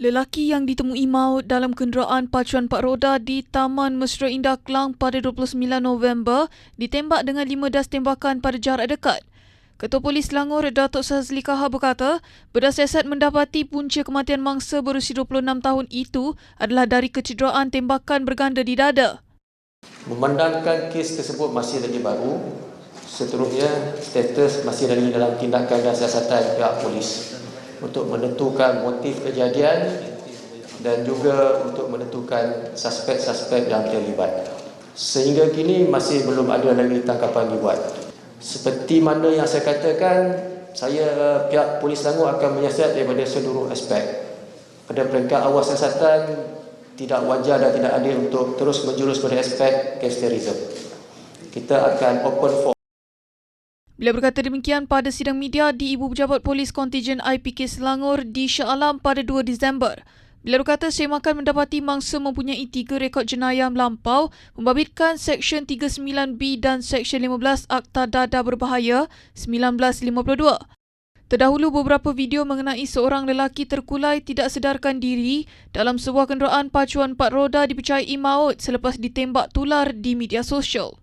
Lelaki yang ditemui maut dalam kenderaan pacuan empat roda di Taman Mesra Indah Kelang pada 29 November ditembak dengan lima das tembakan pada jarak dekat. Ketua Polis Selangor Datuk Sazli Kaha berkata, berdasarkan mendapati punca kematian mangsa berusia 26 tahun itu adalah dari kecederaan tembakan berganda di dada. Memandangkan kes tersebut masih lagi baru, seterusnya status masih lagi dalam tindakan dan siasatan pihak polis untuk menentukan motif kejadian dan juga untuk menentukan suspek-suspek yang terlibat. Sehingga kini masih belum ada lagi tangkapan dibuat. Seperti mana yang saya katakan, saya pihak polis Selangor akan menyiasat daripada seluruh aspek. Pada peringkat awal siasatan, tidak wajar dan tidak adil untuk terus menjurus pada aspek case. Kita akan open for Beliau berkata demikian pada sidang media di Ibu Pejabat Polis Kontijen IPK Selangor di Shah Alam pada 2 Disember. Beliau berkata semakan mendapati mangsa mempunyai tiga rekod jenayah melampau membabitkan Seksyen 39B dan Seksyen 15 Akta Dada Berbahaya 1952. Terdahulu beberapa video mengenai seorang lelaki terkulai tidak sedarkan diri dalam sebuah kenderaan pacuan empat roda dipercayai maut selepas ditembak tular di media sosial.